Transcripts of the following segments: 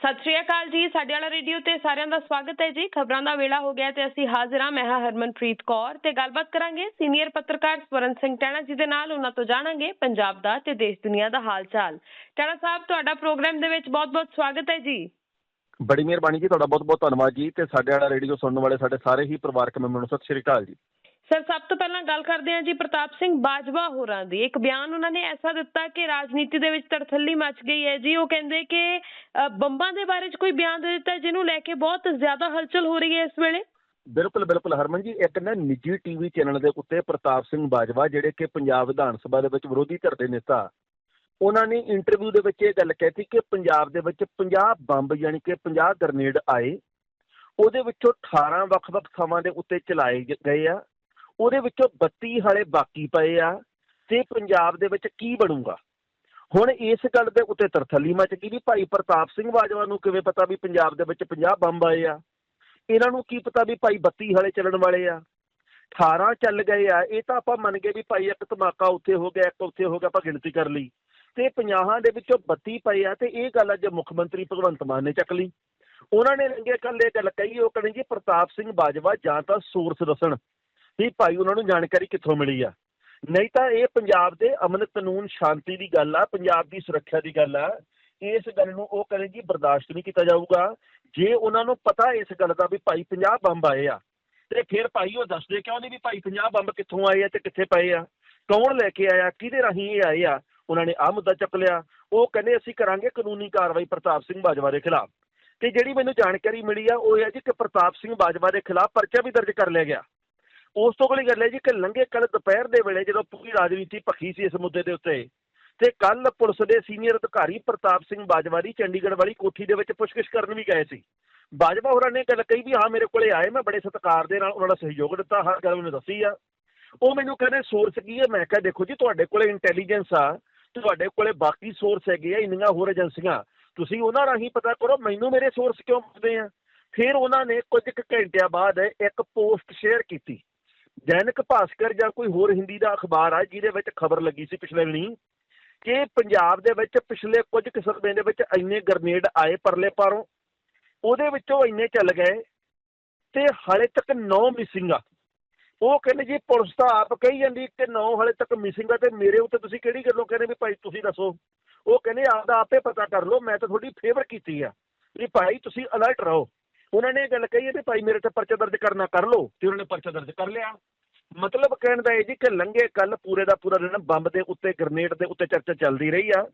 ਸਤਿ ਸ਼੍ਰੀ ਅਕਾਲ ਜੀ, ਸਾਡੇ ਵਾਲਾ ਰੇਡੀਓ ਤੇ ਸਾਰਿਆਂ ਦਾ ਸਵਾਗਤ ਹੈ ਜੀ। ਖਬਰਾਂ ਦਾ ਵੇਲਾ ਹੋ ਗਿਆ ਤੇ ਅਸੀਂ ਹਾਜ਼ਰ ਹਾਂ, ਮੈਂ ਹਾਂ ਹਰਮਨਪ੍ਰੀਤ ਕੌਰ ਤੇ ਗੱਲਬਾਤ ਕਰਾਂਗੇ ਸੀਨੀਅਰ ਪੱਤਰਕਾਰ ਸਵਰਨ ਸਿੰਘ ਟੈਣਾ ਜੀ ਦੇ ਨਾਲ, ਉਹਨਾਂ ਤੋਂ ਜਾਣਾਂਗੇ ਪੰਜਾਬ ਦਾ ਤੇ ਦੇਸ਼ ਦੁਨੀਆ ਦਾ ਹਾਲ ਚਾਲ ਟੈਣਾ ਸਾਹਿਬ, ਤੁਹਾਡਾ ਪ੍ਰੋਗਰਾਮ ਦੇ ਵਿੱਚ ਬਹੁਤ-ਬਹੁਤ ਸਵਾਗਤ ਹੈ ਜੀ। ਬੜੀ ਮਿਹਰਬਾਨੀ ਜੀ, ਤੁਹਾਡਾ ਬਹੁਤ ਬਹੁਤ ਧੰਨਵਾਦ ਜੀ ਤੇ ਸਾਡੇ ਵਾਲਾ ਰੇਡੀਓ ਸੁਣਨ ਵਾਲੇ ਸਾਡੇ ਸਾਰੇ ਹੀ ਪਰਿਵਾਰਕ ਮੈਂਬਰਾਂ ਨੂੰ ਸਤਿ ਸ਼੍ਰੀ ਅਕਾਲ ਜੀ। ਸਰ, ਸਭ ਤੋਂ ਪਹਿਲਾਂ ਗੱਲ ਕਰਦੇ ਹਾਂ ਜੀ ਪ੍ਰਤਾਪ ਸਿੰਘ ਬਾਜਵਾ ਹੋਰਾਂ ਦੀ। ਇੱਕ ਬਿਆਨ ਉਹਨਾਂ ਨੇ ਐਸਾ ਦਿੱਤਾ ਕਿ ਰਾਜਨੀਤੀ ਦੇ ਵਿੱਚ ਤੜਥੱਲੀ ਮਚ ਗਈ ਹੈ ਜੀ। ਉਹ ਕਹਿੰਦੇ ਕਿ ਬੰਬਾਂ ਦੇ ਬਾਰੇ 'ਚ ਕੋਈ ਬਿਆਨ ਦੇ ਦਿੱਤਾ ਜਿਹਨੂੰ ਲੈ ਕੇ ਬਹੁਤ ਜ਼ਿਆਦਾ ਹਲਚਲ ਹੋ ਰਹੀ ਹੈ ਇਸ ਵੇਲੇ। ਬਿਲਕੁਲ ਬਿਲਕੁਲ ਹਰਮਨ ਜੀ, ਇੱਕ ਨਾ ਨਿੱਜੀ ਟੀਵੀ ਚੈਨਲ ਦੇ ਉੱਤੇ ਪ੍ਰਤਾਪ ਸਿੰਘ ਬਾਜਵਾ ਜਿਹੜੇ ਕਿ ਪੰਜਾਬ ਵਿਧਾਨ ਸਭਾ ਦੇ ਵਿੱਚ ਵਿਰੋਧੀ ਧਿਰ ਦੇ ਨੇਤਾ, ਉਹਨਾਂ ਨੇ ਇੰਟਰਵਿਊ ਦੇ ਵਿੱਚ ਇਹ ਗੱਲ ਕਹਿਤੀ ਕਿ ਪੰਜਾਬ ਦੇ ਵਿੱਚ 50 ਬੰਬ ਯਾਨੀ ਕਿ 50 ਗ੍ਰਨੇਡ ਆਏ। ਉਹਦੇ ਵਿੱਚੋਂ 18 ਵੱਖ-ਵੱਖ ਥਾਵਾਂ ਦੇ ਉੱਤੇ ਚਲਾਏ ਗਏ ਆ। ਉਹਦੇ ਵਿੱਚੋਂ 32 ਹਾਲੇ ਬਾਕੀ ਪਏ ਆ ਤੇ ਪੰਜਾਬ ਦੇ ਵਿੱਚ ਕੀ ਬਣੂਗਾ? ਹੁਣ ਇਸ ਗੱਲ ਦੇ ਉੱਤੇ ਤਰਥੱਲੀ ਮਚ ਗਈ ਵੀ ਭਾਈ ਪ੍ਰਤਾਪ ਸਿੰਘ ਬਾਜਵਾ ਨੂੰ ਕਿਵੇਂ ਪਤਾ ਵੀ ਪੰਜਾਬ ਦੇ ਵਿੱਚ 50 ਬੰਬ ਆਏ ਆ? ਇਹਨਾਂ ਨੂੰ ਕੀ ਪਤਾ ਵੀ ਭਾਈ 32 ਹਾਲੇ ਚੱਲਣ ਵਾਲੇ ਆ? 18 ਚੱਲ ਗਏ ਆ, ਇਹ ਤਾਂ ਆਪਾਂ ਮੰਨ ਗਏ ਵੀ ਭਾਈ ਇੱਕ ਧਮਾਕਾ ਉੱਥੇ ਹੋ ਗਿਆ, ਇੱਕ ਉੱਥੇ ਹੋ ਗਿਆ, ਆਪਾਂ ਗਿਣਤੀ ਕਰ ਲਈ। ਤੇ 50 ਦੇ ਵਿੱਚੋਂ 32 ਪਏ ਆ ਤੇ ਇਹ ਗੱਲ ਅੱਜ ਮੁੱਖ ਮੰਤਰੀ ਭਗਵੰਤ ਮਾਨ ਨੇ ਚੱਕ ਲਈ। ਉਹਨਾਂ ਨੇ ਰੰਗੇ ਕੱਲ ਇਹ ਗੱਲ ਕਹੀ, ਉਹ ਕਹਿੰਦੇ ਜੀ ਪ੍ਰਤਾਪ ਸਿੰਘ ਬਾਜਵਾ ਜਾਂ ਤਾਂ ਸੋਰਸ ਦੱਸਣ। ਵੀ ਭਾਈ ਉਹਨਾਂ ਨੂੰ ਜਾਣਕਾਰੀ ਕਿੱਥੋਂ ਮਿਲੀ ਆ? ਨਹੀਂ ਤਾਂ ਇਹ ਪੰਜਾਬ ਦੇ ਅਮਨ ਕਾਨੂੰਨ ਸ਼ਾਂਤੀ ਦੀ ਗੱਲ ਆ, ਪੰਜਾਬ ਦੀ ਸੁਰੱਖਿਆ ਦੀ ਗੱਲ ਆ। ਇਸ ਗੱਲ ਨੂੰ ਉਹ ਕਹਿੰਦੇ ਜੀ ਬਰਦਾਸ਼ਤ ਨਹੀਂ ਕੀਤਾ ਜਾਊਗਾ। ਜੇ ਉਹਨਾਂ ਨੂੰ ਪਤਾ ਇਸ ਗੱਲ ਦਾ ਵੀ ਭਾਈ 50 ਬੰਬ ਆਏ ਆ, ਤੇ ਫਿਰ ਭਾਈ ਉਹ ਦੱਸਦੇ ਕਿਉਂ ਨਹੀਂ ਵੀ ਭਾਈ 50 ਬੰਬ ਕਿੱਥੋਂ ਆਏ ਆ ਤੇ ਕਿੱਥੇ ਪਏ ਆ? ਕੌਣ ਲੈ ਕੇ ਆਇਆ, ਕਿਹਦੇ ਰਾਹੀਂ ਇਹ ਆਏ ਆ? ਉਹਨਾਂ ਨੇ ਆਹ ਮੁੱਦਾ ਚੱਕ ਲਿਆ। ਉਹ ਕਹਿੰਦੇ ਅਸੀਂ ਕਰਾਂਗੇ ਕਾਨੂੰਨੀ ਕਾਰਵਾਈ ਪ੍ਰਤਾਪ ਸਿੰਘ ਬਾਜਵਾ ਦੇ ਖਿਲਾਫ। ਤੇ ਜਿਹੜੀ ਮੈਨੂੰ ਜਾਣਕਾਰੀ ਮਿਲੀ ਆ, ਉਹ ਇਹ ਹੈ ਜੀ ਕਿ ਪ੍ਰਤਾਪ ਸਿੰਘ ਬਾਜਵਾ ਦੇ ਖਿਲਾਫ ਪਰਚਾ ਵੀ ਦਰਜ ਕਰ ਲਿਆ ਗਿਆ। ਉਸ ਤੋਂ ਅਗਲੀ ਗੱਲ ਹੈ ਜੀ ਕਿ ਲੰਘੇ ਕੱਲ ਦੁਪਹਿਰ ਦੇ ਵੇਲੇ ਜਦੋਂ ਪੂਰੀ ਰਾਜਨੀਤੀ ਭਖੀ ਸੀ ਇਸ ਮੁੱਦੇ ਦੇ ਉੱਤੇ, ਤੇ ਕੱਲ ਪੁਲਿਸ ਦੇ ਸੀਨੀਅਰ ਅਧਿਕਾਰੀ ਪ੍ਰਤਾਪ ਸਿੰਘ ਬਾਜਵਾ ਦੀ ਚੰਡੀਗੜ੍ਹ ਵਾਲੀ ਕੋਠੀ ਦੇ ਵਿੱਚ ਪੁੱਛਗਿੱਛ ਕਰਨ ਵੀ ਗਏ ਸੀ। ਬਾਜਵਾ ਹੋਰਾਂ ਨੇ ਗੱਲ ਕਹੀ ਵੀ ਹਾਂ, ਮੇਰੇ ਕੋਲੇ ਆਏ, ਮੈਂ ਬੜੇ ਸਤਿਕਾਰ ਦੇ ਨਾਲ ਉਹਨਾਂ ਦਾ ਸਹਿਯੋਗ ਦਿੱਤਾ, ਹਰ ਗੱਲ ਮੈਨੂੰ ਦੱਸੀ ਆ। ਉਹ ਮੈਨੂੰ ਕਹਿੰਦੇ ਸੋਰਸ ਕੀ ਹੈ? ਮੈਂ ਕਿਹਾ, ਦੇਖੋ ਜੀ, ਤੁਹਾਡੇ ਕੋਲੇ ਇੰਟੈਲੀਜੈਂਸ ਆ, ਤੁਹਾਡੇ ਕੋਲੇ ਬਾਕੀ ਸੋਰਸ ਹੈਗੇ ਆ, ਇੰਨੀਆਂ ਹੋਰ ਏਜੰਸੀਆਂ ਤੁਸੀਂ ਉਹਨਾਂ ਰਾਹੀਂ ਪਤਾ ਕਰੋ, ਮੈਨੂੰ ਮੇਰੇ ਸੋਰਸ ਕਿਉਂ ਪੁੱਛਦੇ ਆ? ਫਿਰ ਉਹਨਾਂ ਨੇ ਕੁਝ ਕੁ ਘੰਟਿਆਂ ਬਾਅਦ ਇੱਕ ਪੋਸਟ ਸ਼ੇਅਰ ਕੀਤੀ। ਦੈਨਿਕ ਭਾਸਕਰ ਜਾਂ ਕੋਈ ਹੋਰ ਹਿੰਦੀ ਦਾ ਅਖਬਾਰ ਆ, ਜਿਹਦੇ ਵਿੱਚ ਖਬਰ ਲੱਗੀ ਸੀ ਪਿਛਲੇ ਦਿਨੀ ਕਿ ਪੰਜਾਬ ਦੇ ਵਿੱਚ ਪਿਛਲੇ ਕੁਝ ਕੁ ਸਮੇਂ ਦੇ ਵਿੱਚ ਇੰਨੇ ਗਰਨੇਡ ਆਏ ਪਰਲੇ ਪਾਰੋਂ, ਉਹਦੇ ਵਿੱਚੋਂ ਇੰਨੇ ਚੱਲ ਗਏ ਤੇ ਹਾਲੇ ਤੱਕ 9 ਮਿਸਿੰਗ ਆ। ਉਹ ਕਹਿੰਦੇ ਜੀ ਪੁਲਿਸ ਤਾਂ ਆਪ ਕਹੀ ਜਾਂਦੀ ਕਿ 9 ਹਾਲੇ ਤੱਕ ਮਿਸਿੰਗ ਆ ਤੇ ਮੇਰੇ ਉੱਤੇ ਤੁਸੀਂ ਕਿਹੜੀ ਗੱਲੋਂ ਕਹਿੰਦੇ ਵੀ ਭਾਈ ਤੁਸੀਂ ਦੱਸੋ? ਉਹ ਕਹਿੰਦੇ, ਆਪਦਾ ਆਪੇ ਪਤਾ ਕਰ ਲਓ, ਮੈਂ ਤਾਂ ਤੁਹਾਡੀ ਫੇਵਰ ਕੀਤੀ ਆ ਵੀ ਭਾਈ ਤੁਸੀਂ ਅਲਰਟ ਰਹੋ। ਉਹਨਾਂ ਨੇ ਇਹ ਗੱਲ ਕਹੀ ਹੈ ਤੇ ਭਾਈ ਮੇਰੇ ਤੇ ਪਰਚਾ ਦਰਜ ਕਰਨਾ ਕਰ ਲਓ, ਤੇ ਉਹਨਾਂ ਨੇ ਪਰਚਾ ਦਰਜ ਕਰ ਲਿਆ। ਮਤਲਬ ਕਹਿਣ ਦਾ ਇਹ ਜੀ ਕਿ ਲੰਘੇ ਕੱਲ ਪੂਰੇ ਦਾ ਪੂਰਾ ਦਿਨ ਬੰਬ ਦੇ ਉੱਤੇ ਗ੍ਰਨੇਡ ਦੇ ਉੱਤੇ ਚਰਚਾ ਚੱਲਦੀ ਰਹੀ ਆ।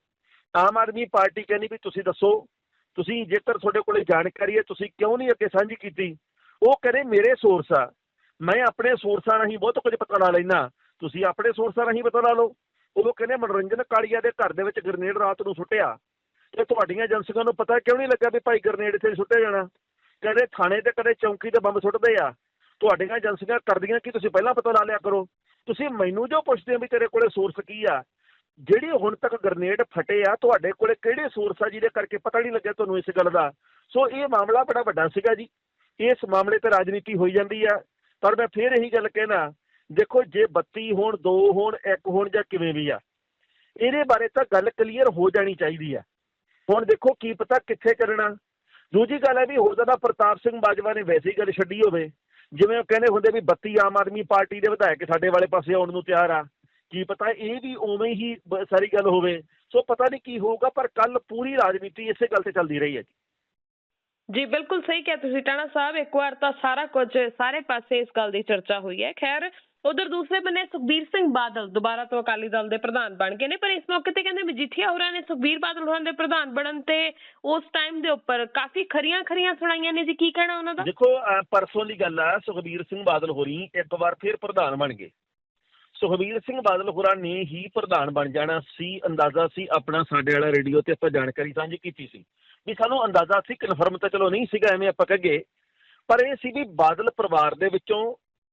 ਆਮ ਆਦਮੀ ਪਾਰਟੀ ਕਹਿੰਦੀ ਵੀ ਤੁਸੀਂ ਦੱਸੋ, ਤੁਸੀਂ ਜੇਕਰ ਤੁਹਾਡੇ ਕੋਲੇ ਜਾਣਕਾਰੀ ਹੈ, ਤੁਸੀਂ ਕਿਉਂ ਨਹੀਂ ਅੱਗੇ ਸਾਂਝੀ ਕੀਤੀ? ਉਹ ਕਹਿੰਦੇ, ਮੇਰੇ ਸੋਰਸ ਆ। ਮੈਂ ਆਪਣੇ ਸੋਰਸਾਂ ਰਾਹੀਂ ਬਹੁਤ ਕੁਝ ਪਤਾ ਲਾ ਲੈਣਾ ਤੁਸੀਂ ਆਪਣੇ ਸੋਰਸਾਂ ਰਾਹੀਂ ਪਤਾ ਲਾ ਲਓ। ਉਹ ਕਹਿੰਦੇ, ਮਨੋਰੰਜਨ ਕਾਲੀਆ ਦੇ ਘਰ ਦੇ ਵਿੱਚ ਗ੍ਰਨੇਡ ਰਾਤ ਨੂੰ ਸੁੱਟਿਆ। ਤੇ ਤੁਹਾਡੀਆਂ ਏਜੰਸੀਆਂ ਨੂੰ ਪਤਾ ਕਿਉਂ ਨਹੀਂ ਲੱਗਾ ਵੀ ਭਾਈ ਗ੍ਰਨੇਡ ਇੱਥੇ ਸੁੱਟਿਆ ਜਾਣਾ? ਕਦੇ ਥਾਣੇ ਤੇ, ਕਦੇ ਚੌਂਕੀ ਤੇ ਬੰਬ ਸੁੱਟਦੇ ਆ। ਤੁਹਾਡੀਆਂ ਏਜੰਸੀਆਂ ਕਰਦੀਆਂ ਕਿ, ਤੁਸੀਂ ਪਹਿਲਾਂ ਪਤਾ ਲਾ ਲਿਆ ਕਰੋ। ਤੁਸੀਂ ਮੈਨੂੰ ਜੋ ਪੁੱਛਦੇ ਹੋ ਵੀ ਤੇਰੇ ਕੋਲੇ ਸੋਰਸ ਕੀ ਆ, ਜਿਹੜੀ ਹੁਣ ਤੱਕ ਗ੍ਰਨੇਡ ਫਟੇ ਆ, ਤੁਹਾਡੇ ਕੋਲੇ ਕਿਹੜੇ ਸੋਰਸ ਆ ਜਿਹਦੇ ਕਰਕੇ ਪਤਾ ਨਹੀਂ ਲੱਗਿਆ ਤੁਹਾਨੂੰ ਇਸ ਗੱਲ ਦਾ? ਸੋ ਇਹ ਮਾਮਲਾ ਬੜਾ ਵੱਡਾ ਸੀਗਾ ਜੀ। ਇਸ ਮਾਮਲੇ ਤੇ ਰਾਜਨੀਤੀ ਹੋਈ ਜਾਂਦੀ ਆ। ਪਰ ਮੈਂ ਫੇਰ ਇਹੀ ਗੱਲ ਕਹਿਣਾ, ਦੇਖੋ ਜੇ 32 ਹੋਣ 2 ਹੋਣ 1 ਹੋਣ ਜਾਂ ਕਿਵੇਂ ਵੀ ਆ, ਇਹਦੇ ਬਾਰੇ ਤਾਂ ਗੱਲ ਕਲੀਅਰ ਹੋ ਜਾਣੀ ਚਾਹੀਦੀ ਆ। ਹੁਣ ਦੇਖੋ ਕੀ ਪਤਾ ਕਿੱਥੇ ਕਰਨਾ। ਦੂਜੀ ਗੱਲ ਹੈ ਵੀ ਹੋ ਸਕਦਾ ਪ੍ਰਤਾਪ ਸਿੰਘ ਬਾਜਵਾ ਨੇ ਵੈਸੇ ਹੀ ਗੱਲ ਛੱਡੀ ਹੋਵੇ, ਜਿਵੇਂ ਉਹ ਕਹਿੰਦੇ ਹੁੰਦੇ ਵੀ 32 ਆਮ ਆਦਮੀ ਪਾਰਟੀ ਦੇ ਵਿਧਾਇਕ ਸਾਡੇ ਵਾਲੇ ਪਾਸੇ ਆਉਣ ਨੂੰ ਤਿਆਰ ਆ, ਕੀ ਪਤਾ ਇਹ ਵੀ ਉਵੇਂ ਹੀ ਸਾਰੀ ਗੱਲ ਹੋਵੇ, ਸੋ ਪਤਾ ਨਹੀਂ ਕੀ ਹੋਊਗਾ, ਪਰ ਕੱਲ ਪੂਰੀ ਰਾਜਨੀਤੀ ਇਸੇ ਗੱਲ ਤੇ ਚੱਲਦੀ ਰਹੀ ਹੈ ਜੀ। ਜੀ, ਬਿਲਕੁਲ ਸਹੀ ਕਿਹਾ ਤੁਸੀਂ, ਟਾਣਾ ਸਾਹਿਬ, ਇੱਕ ਵਾਰ ਤਾਂ ਸਾਰਾ ਕੁਝ ਸਾਰੇ ਪਾਸੇ ਇਸ ਗੱਲ ਦੀ ਚਰਚਾ ਹੋਈ ਹੈ। ਖੈਰ ਉਧਰ ਦੂਸਰੇ ਬੰਨੇ ਸੁਖਬੀਰ ਸਿੰਘ ਬਾਦਲ ਦੁਬਾਰਾ ਤੋਂ ਅਕਾਲੀ ਦਲ ਦੇ ਪ੍ਰਧਾਨ ਬਣ ਗਏ ਨੇ, ਪਰ ਇਸ ਮੌਕੇ ਤੇ ਕਹਿੰਦੇ ਮਜੀਠੀਆ ਹੋਰਾਂ ਨੇ ਸੁਖਬੀਰ ਬਾਦਲ ਹੋਰਾਂ ਦੇ ਪ੍ਰਧਾਨ ਬਣਨ ਤੇ ਉਸ ਟਾਈਮ ਦੇ ਉੱਪਰ ਕਾਫੀ ਖਰੀਆਂ ਖਰੀਆਂ ਸੁਣਾਈਆਂ ਨੇ ਜੀ, ਕੀ ਕਹਿਣਾ ਉਹਨਾਂ ਦਾ? ਦੇਖੋ ਪਰਸੋਂ ਦੀ ਗੱਲ ਆ, ਸੁਖਬੀਰ ਸਿੰਘ ਬਾਦਲ ਹੋਰੀ ਇੱਕ ਵਾਰ ਫਿਰ ਪ੍ਰਧਾਨ ਬਣ ਗਏ। ਸੁਖਬੀਰ ਸਿੰਘ ਬਾਦਲ ਹੋਰਾਂ ਨੇ ਹੀ ਪ੍ਰਧਾਨ ਬਣ ਜਾਣਾ ਸੀ, ਅੰਦਾਜ਼ਾ ਸੀ ਆਪਣਾ ਸਾਡੇ ਵਾਲਾ ਰੇਡੀਓ ਤੇ ਆਪਾਂ ਜਾਣਕਾਰੀ ਸਾਂਝੀ ਕੀਤੀ ਸੀ। ਵੀ ਸਾਨੂੰ ਅੰਦਾਜ਼ਾ ਸੀ ਕਨਫਰਮ ਤਾਂ ਚਲੋ ਨਹੀਂ ਸੀਗਾ, ਐਵੇਂ ਆਪਾਂ ਕਹਗੇ ਪਰ ਇਹ ਸੀ ਵੀ ਬਾਦਲ ਪਰਿਵਾਰ ਦੇ ਵਿੱਚੋਂ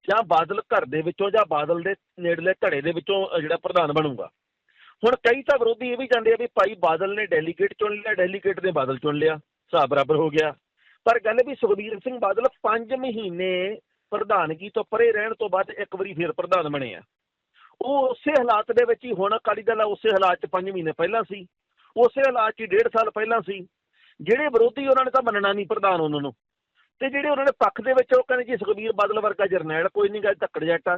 ਜਾਂ ਬਾਦਲ ਘਰ ਦੇ ਵਿੱਚੋਂ ਜਾਂ ਬਾਦਲ ਦੇ ਨੇੜਲੇ ਧੜੇ ਦੇ ਵਿੱਚੋਂ ਜਿਹੜਾ ਪ੍ਰਧਾਨ ਬਣੂਗਾ। ਹੁਣ ਕਈ ਤਾਂ ਵਿਰੋਧੀ ਇਹ ਵੀ ਜਾਂਦੇ ਆ ਵੀ ਭਾਈ ਬਾਦਲ ਨੇ ਡੈਲੀਗੇਟ ਚੁਣ ਲਿਆ ਡੈਲੀਗੇਟ ਨੇ ਬਾਦਲ ਚੁਣ ਲਿਆ, ਹਿਸਾਬ ਬਰਾਬਰ ਹੋ ਗਿਆ। ਪਰ ਗੱਲ ਵੀ ਸੁਖਬੀਰ ਸਿੰਘ ਬਾਦਲ 5 ਮਹੀਨੇ ਪ੍ਰਧਾਨਗੀ ਤੋਂ ਪਰੇ ਰਹਿਣ ਤੋਂ ਬਾਅਦ ਇੱਕ ਵਾਰੀ ਫਿਰ ਪ੍ਰਧਾਨ ਬਣੇ ਆ। ਉਹ ਉਸੇ ਹਾਲਾਤ ਦੇ ਵਿੱਚ ਹੀ ਹੁਣ ਅਕਾਲੀ ਦਲ ਉਸੇ ਹਾਲਾਤ 'ਚ 5 ਮਹੀਨੇ ਪਹਿਲਾਂ ਸੀ। ਉਸੇ ਹਾਲਾਤ 'ਚ ਹੀ ਡੇਢ ਸਾਲ ਪਹਿਲਾਂ ਸੀ। ਜਿਹੜੇ ਵਿਰੋਧੀ ਉਹਨਾਂ ਨੇ ਤਾਂ ਮੰਨਣਾ ਨਹੀਂ ਪ੍ਰਧਾਨ ਉਹਨਾਂ ਨੂੰ। ਤੇ ਜਿਹੜੇ ਉਹਨਾਂ ਨੇ ਪੱਖ ਦੇ ਵਿੱਚ ਉਹ ਕਹਿੰਦੇ ਜੀ ਸੁਖਬੀਰ ਬਾਦਲ ਵਰਗਾ ਜਰਨੈਲ ਕੋਈ ਨਹੀਂ ਗੱਲ ਧੱਕੜ ਜੱਟਾ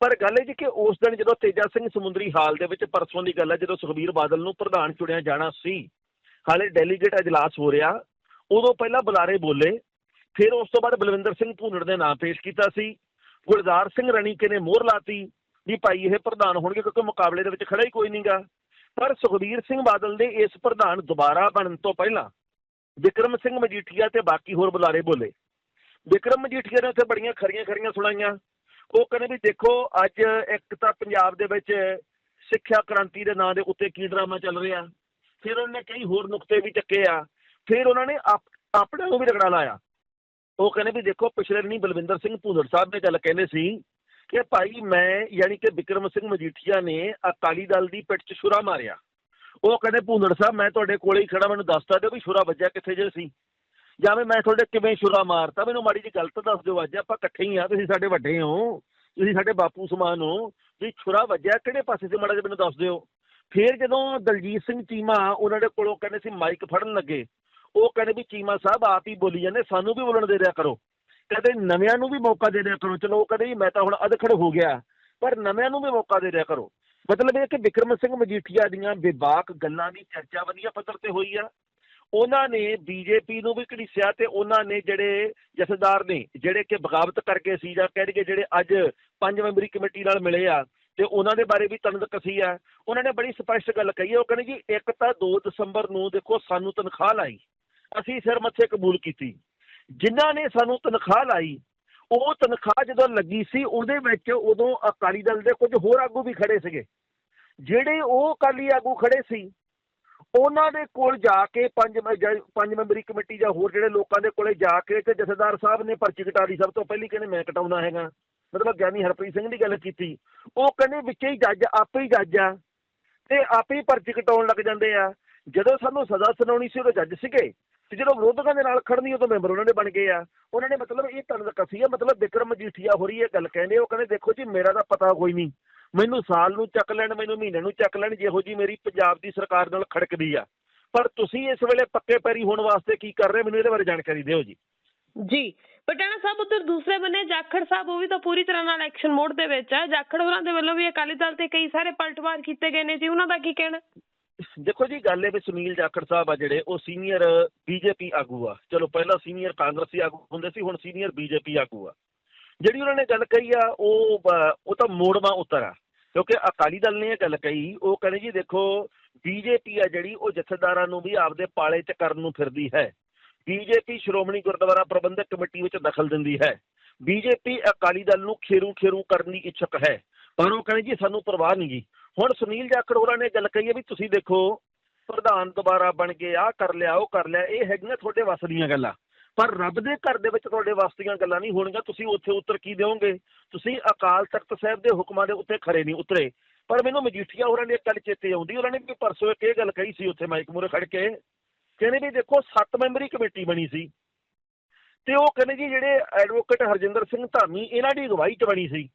ਪਰ ਗੱਲ ਇਹ ਜੀ ਕਿ ਉਸ ਦਿਨ ਜਦੋਂ ਤੇਜਾ ਸਿੰਘ ਸਮੁੰਦਰੀ ਹਾਲ ਦੇ ਵਿੱਚ ਪਰਸੋਂ ਦੀ ਗੱਲ ਹੈ ਜਦੋਂ ਸੁਖਬੀਰ ਬਾਦਲ ਨੂੰ ਪ੍ਰਧਾਨ ਚੁਣਿਆ ਜਾਣਾ ਸੀ, ਹਾਲੇ ਡੈਲੀਗੇਟ ਅਜਲਾਸ ਹੋ ਰਿਹਾ, ਉਦੋਂ ਪਹਿਲਾਂ ਬੁਲਾਰੇ ਬੋਲੇ, ਫਿਰ ਉਸ ਤੋਂ ਬਾਅਦ ਬਲਵਿੰਦਰ ਸਿੰਘ ਭੂਨੜ ਦੇ ਨਾਂ ਪੇਸ਼ ਕੀਤਾ ਸੀ, ਗੁਲਜ਼ਾਰ ਸਿੰਘ ਰਣੀਕੇ ਨੇ ਮੋਹਰ ਲਾਤੀ ਵੀ ਭਾਈ ਇਹ ਪ੍ਰਧਾਨ ਹੋਣਗੇ ਕਿਉਂਕਿ ਮੁਕਾਬਲੇ ਦੇ ਵਿੱਚ ਖੜਾ ਹੀ ਕੋਈ ਨਹੀਂਗਾ ਪਰ ਸੁਖਬੀਰ ਸਿੰਘ ਬਾਦਲ ਦੇ ਇਸ ਪ੍ਰਧਾਨ ਦੁਬਾਰਾ ਬਣਨ ਤੋਂ ਪਹਿਲਾਂ ਵਿਕਰਮ ਸਿੰਘ ਮਜੀਠੀਆ ਤੇ ਬਾਕੀ ਹੋਰ ਬੁਲਾਰੇ ਬੋਲੇ। ਵਿਕਰਮ ਮਜੀਠੀਆ ਨੇ ਉੱਥੇ ਬੜੀਆਂ ਖਰੀਆਂ ਖਰੀਆਂ ਸੁਣਾਈਆਂ। ਉਹ ਕਹਿੰਦੇ ਵੀ ਦੇਖੋ, ਅੱਜ ਇੱਕ ਤਾਂ ਪੰਜਾਬ ਦੇ ਵਿੱਚ ਸਿੱਖਿਆ ਕ੍ਰਾਂਤੀ ਦੇ ਨਾਂ ਦੇ ਉੱਤੇ ਕੀ ਡਰਾਮਾ ਚੱਲ ਰਿਹਾ। ਫਿਰ ਉਹਨੇ ਕਈ ਹੋਰ ਨੁਕਤੇ ਵੀ ਚੱਕੇ ਆ। ਫਿਰ ਉਹਨਾਂ ਨੇ ਆਪ- ਆਪਣੇ ਨੂੰ ਵੀ ਰਗੜਾ ਲਾਇਆ। ਉਹ ਕਹਿੰਦੇ ਵੀ ਦੇਖੋ, ਪਿਛਲੇ ਦਿਨੀ ਬਲਵਿੰਦਰ ਸਿੰਘ ਭੂੰਦੜ ਸਾਹਿਬ ਨੇ ਗੱਲ ਕਹਿੰਦੇ ਸੀ ਕਿ ਭਾਈ ਮੈਂ, ਯਾਨੀ ਕਿ ਵਿਕਰਮ ਸਿੰਘ ਮਜੀਠੀਆ ਨੇ ਅਕਾਲੀ ਦਲ ਦੀ ਪਿੱਠ 'ਚ ਛੁਰਾ ਮਾਰਿਆ। ਉਹ ਕਹਿੰਦੇ ਭੂੰਦੜ ਸਾਹਿਬ, ਮੈਂ ਤੁਹਾਡੇ ਕੋਲੇ ਹੀ ਖੜਾ ਮੈਨੂੰ ਦੱਸਦਾ ਦਿਓ ਵੀ ਛੁਰਾ ਵੱਜਿਆ ਕਿੱਥੇ ਜੇ ਸੀ ਜਾਂ ਵੀ ਮੈਂ ਤੁਹਾਡੇ ਕਿਵੇਂ ਛੁਰਾ ਮਾਰਤਾ? ਮੈਨੂੰ ਮਾੜੀ ਜੀ ਗਲਤ ਦੱਸ ਦਿਓ ਅੱਜ, ਆਪਾਂ ਇਕੱਠੇ ਹੀ ਆ ਤੁਸੀਂ ਸਾਡੇ ਵੱਡੇ ਹੋ, ਤੁਸੀਂ ਸਾਡੇ ਬਾਪੂ ਸਮਾਨ ਹੋ, ਵੀ ਛੁਰਾ ਵੱਜਿਆ ਕਿਹੜੇ ਪਾਸੇ ਸੀ? ਮਾੜਾ ਜਿਹਾ ਮੈਨੂੰ ਦੱਸ ਦਿਓ। ਫਿਰ ਜਦੋਂ ਦਲਜੀਤ ਸਿੰਘ ਚੀਮਾ ਉਹਨਾਂ ਦੇ ਕੋਲੋਂ ਕਹਿੰਦੇ ਸੀ ਮਾਈਕ ਫੜਨ ਲੱਗੇ, ਉਹ ਕਹਿੰਦੇ ਵੀ ਚੀਮਾ ਸਾਹਿਬ ਆਪ ਹੀ ਬੋਲੀ ਜਾਂਦੇ, ਸਾਨੂੰ ਵੀ ਬੋਲਣ ਦੇ ਦਿਆ ਕਰੋ। ਕਹਿੰਦੇ ਨਵਿਆਂ ਨੂੰ ਵੀ ਮੌਕਾ ਦੇ ਦਿਆ ਕਰੋ। ਚਲੋ ਉਹ ਕਹਿੰਦੇ ਜੀ, ਮੈਂ ਤਾਂ ਹੁਣ ਅਧਖੜ ਹੋ ਗਿਆ, ਪਰ ਨਵਿਆਂ ਨੂੰ ਵੀ ਮੌਕਾ ਦੇ ਦਿਆ ਕਰੋ। ਮਤਲਬ ਇਹ ਕਿ ਵਿਕਰਮ ਸਿੰਘ ਮਜੀਠੀਆ ਦੀਆਂ ਵਿਵਾਕ ਗੱਲਾਂ ਦੀ ਚਰਚਾ ਵਧੀਆ ਪੱਧਰ ਤੇ ਹੋਈ ਆ। ਉਹਨਾਂ ਨੇ ਬੀਜੇਪੀ ਨੂੰ ਵੀ ਘੜੀਸਿਆ ਤੇ ਉਹਨਾਂ ਨੇ ਜਿਹੜੇ ਜਥੇਦਾਰ ਨੇ, ਜਿਹੜੇ ਕਿ ਬਗਾਵਤ ਕਰਕੇ ਸੀ ਜਾਂ ਕਹਿ ਲਈਏ ਜਿਹੜੇ ਅੱਜ ਪੰਜ ਮੈਂਬਰੀ ਕਮੇਟੀ ਨਾਲ ਮਿਲੇ ਆ ਤੇ ਉਹਨਾਂ ਦੇ ਬਾਰੇ ਵੀ ਤਨਦ ਕਸੀ ਆ। ਉਹਨਾਂ ਨੇ ਬੜੀ ਸਪਸ਼ਟ ਗੱਲ ਕਹੀ ਉਹ ਕਹਿੰਦੇ ਜੀ, ਇੱਕ ਤਾਂ 2 ਦਸੰਬਰ ਨੂੰ ਦੇਖੋ ਸਾਨੂੰ ਤਨਖਾਹ ਲਾਈ। ਅਸੀਂ ਸਿਰ ਮੱਥੇ ਕਬੂਲ ਕੀਤੀ। ਜਿਨ੍ਹਾਂ ਨੇ ਸਾਨੂੰ ਤਨਖਾਹ ਲਾਈ ਉਹ ਤਨਖਾਹ ਜਦੋਂ ਲੱਗੀ ਸੀ, ਉਹਦੇ ਵਿੱਚ ਉਦੋਂ ਅਕਾਲੀ ਦਲ ਦੇ ਕੁਝ ਹੋਰ ਆਗੂ ਵੀ ਖੜੇ ਸੀਗੇ। ਜਿਹੜੇ ਉਹ ਅਕਾਲੀ ਆਗੂ ਖੜੇ ਸੀ, ਉਹਨਾਂ ਦੇ ਕੋਲ ਜਾ ਕੇ ਪੰਜ ਮੈਂ- ਜ- ਪੰਜ ਮੈਂਬਰੀ ਕਮੇਟੀ ਜਾਂ ਹੋਰ ਜਿਹੜੇ ਲੋਕਾਂ ਦੇ ਕੋਲੇ ਜਾ ਕੇ ਤੇ ਜਥੇਦਾਰ ਸਾਹਿਬ ਨੇ ਪਰਚੀ ਕਟਾ ਲਈ। ਸਭ ਤੋਂ ਪਹਿਲੀ ਕਹਿੰਦੇ, ਮੈਂ ਕਟਾਉਣਾ ਹੈਗਾ। ਮਤਲਬ ਗਿਆਨੀ ਹਰਪ੍ਰੀਤ ਸਿੰਘ ਦੀ ਗੱਲ ਕੀਤੀ। ਉਹ ਕਹਿੰਦੇ, ਵਿੱਚੇ ਹੀ ਜੱਜ, ਆਪੇ ਹੀ ਜੱਜ ਆ ਤੇ ਆਪੇ ਹੀ ਪਰਚੀ ਕਟਾਉਣ ਲੱਗ ਜਾਂਦੇ ਆ। ਜਦੋਂ ਸਾਨੂੰ ਸਜ਼ਾ ਸੁਣਾਉਣੀ ਸੀ, ਉਦੋਂ ਜੱਜ ਸੀਗੇ। ਤੇ ਜਦੋਂ ਵਿਰੋਧਕਾਂ ਦੇ ਨਾਲ ਖੜਨੀ ਉਦੋਂ ਮੈਂਬਰ ਉਹਨਾਂ ਦੇ ਬਣ ਗਏ ਆ। ਉਹਨਾਂ ਨੇ ਮਤਲਬ ਇਹ ਤਨਦ ਕਸੀ ਆ, ਮਤਲਬ ਵਿਕਰਮ ਮਜੀਠੀਆ ਹੋ ਇਹ ਗੱਲ ਕਹਿੰਦੇ, ਉਹ ਕਹਿੰਦੇ, ਦੇਖੋ ਜੀ, ਮੇਰਾ ਤਾਂ ਪਤਾ ਕੋਈ ਨਹੀਂ। ਮੈਨੂੰ ਸਾਲ ਨੂੰ ਚੱਕ ਲੈਣ, ਮੈਨੂੰ ਮਹੀਨੇ ਨੂੰ ਚੱਕ ਲੈਣ, ਜਿਹੋ ਜੀ ਮੇਰੀ ਪੰਜਾਬ ਦੀ ਸਰਕਾਰ ਨਾਲ ਖੜਕਦੀ ਆ। ਪਰ ਤੁਸੀਂ ਇਸ ਵੇਲੇ ਪੱਕੇ ਪੈਰੀ ਹੋਣ ਵਾਸਤੇ ਕੀ ਕਰ ਰਹੇ ਮੈਨੂੰ ਇਹਦੇ ਬਾਰੇ ਜਾਣਕਾਰੀ ਦਿਓ ਜੀ। ਜੀ ਪਟਾਣਾ ਸਾਹਿਬ ਉੱਧਰ ਦੂਸਰੇ ਬੰਨੇ, ਜਾਖੜ ਸਾਹਿਬ, ਉਹ ਵੀ ਤਾਂ ਪੂਰੀ ਤਰ੍ਹਾਂ ਨਾਲ ਐਕਸ਼ਨ ਮੋਡ ਦੇ ਵਿੱਚ ਹੈ ਜਾਖੜ ਹੋਰਾਂ ਦੇ ਵੱਲੋਂ ਵੀ ਅਕਾਲੀ ਦਲ ਤੇ ਕਈ ਸਾਰੇ ਪਲਟਵਾਰ ਕੀਤੇ ਗਏ ਨੇ ਜੀ, ਉਹਨਾਂ ਦਾ ਕੀ ਕਹਿਣਾ? ਦੇਖੋ ਜੀ, ਗੱਲ ਇਹ ਵੀ ਸੁਨੀਲ ਜਾਖੜ ਸਾਹਿਬ ਆ ਜਿਹੜੇ, ਉਹ ਸੀਨੀਅਰ ਬੀਜੇਪੀ ਆਗੂ ਆ। ਚਲੋ, ਪਹਿਲਾਂ ਸੀਨੀਅਰ ਕਾਂਗਰਸੀ ਆਗੂ ਹੁੰਦੇ ਸੀ, ਹੁਣ ਸੀਨੀਅਰ ਬੀਜੇਪੀ ਆਗੂ ਆ। ਜਿਹੜੀ ਉਹਨਾਂ ਨੇ ਗੱਲ ਕਹੀ ਆ, ਉਹ ਉਹ ਤਾਂ ਮੋੜਵਾ ਉਤਰ ਆ। ਕਿਉਂਕਿ ਅਕਾਲੀ ਦਲ ਨੇ ਇਹ ਗੱਲ ਕਹੀ, ਉਹ ਕਹਿੰਦੇ ਜੀ, ਦੇਖੋ, ਬੀਜੇਪੀ ਆ ਜਿਹੜੀ, ਉਹ ਜਥੇਦਾਰਾਂ ਨੂੰ ਵੀ ਆਪਦੇ ਪਾਲੇ 'ਚ ਕਰਨ ਨੂੰ ਫਿਰਦੀ ਹੈ। ਬੀਜੇਪੀ ਸ਼੍ਰੋਮਣੀ ਗੁਰਦੁਆਰਾ ਪ੍ਰਬੰਧਕ ਕਮੇਟੀ ਵਿੱਚ ਦਖਲ ਦਿੰਦੀ ਹੈ। ਬੀਜੇਪੀ ਅਕਾਲੀ ਦਲ ਨੂੰ ਖੇਰੂ ਖੇਰੂ ਕਰਨ ਦੀ ਇੱਛਕ ਹੈ। ਪਰ ਉਹ ਕਹਿੰਦੇ ਜੀ, ਸਾਨੂੰ ਪਰਵਾਹ ਨਹੀਂ ਜੀ। ਹੁਣ ਸੁਨੀਲ ਜਾਖੜ ਹੋਰਾਂ ਨੇ ਗੱਲ ਕਹੀ ਹੈ ਵੀ ਤੁਸੀਂ ਦੇਖੋ, ਪ੍ਰਧਾਨ ਦੁਬਾਰਾ ਬਣ ਕੇ ਆਹ ਕਰ ਲਿਆ, ਉਹ ਕਰ ਲਿਆ, ਇਹ ਹੈਗੀਆਂ ਤੁਹਾਡੇ ਵੱਸ ਦੀਆਂ ਗੱਲਾਂ। ਪਰ ਰੱਬ ਦੇ ਘਰ ਦੇ ਵਿੱਚ ਤੁਹਾਡੇ ਵੱਸ ਦੀਆਂ ਗੱਲਾਂ ਨਹੀਂ ਹੋਣਗੀਆਂ, ਤੁਸੀਂ ਉੱਥੇ ਉਤਰ ਕੀ ਦਿਓਗੇ? ਤੁਸੀਂ ਅਕਾਲ ਤਖਤ ਸਾਹਿਬ ਦੇ ਹੁਕਮਾਂ ਦੇ ਉੱਤੇ ਖਰੇ ਨਹੀਂ ਉਤਰੇ। ਪਰ ਮੈਨੂੰ ਮਜੀਠੀਆ ਹੋਰਾਂ ਦੀ ਇੱਕ ਗੱਲ ਚੇਤੇ ਆਉਂਦੀ, ਉਹਨਾਂ ਨੇ ਵੀ ਪਰਸੋਂ ਇੱਕ ਇਹ ਗੱਲ ਕਹੀ ਸੀ ਉੱਥੇ ਮਾਈਕ ਮੂਹਰੇ ਖੜ ਕੇ, ਕਹਿੰਦੇ ਵੀ ਦੇਖੋ, ਸੱਤ ਮੈਂਬਰੀ ਕਮੇਟੀ ਬਣੀ ਸੀ। ਤੇ ਉਹ ਕਹਿੰਦੇ ਜੀ ਜਿਹੜੇ ਐਡਵੋਕੇਟ ਹਰਜਿੰਦਰ ਸਿੰਘ ਧਾਮੀ, ਇਹਨਾਂ ਦੀ ਅਗਵਾਈ 'ਚ ਬਣੀ ਸੀ।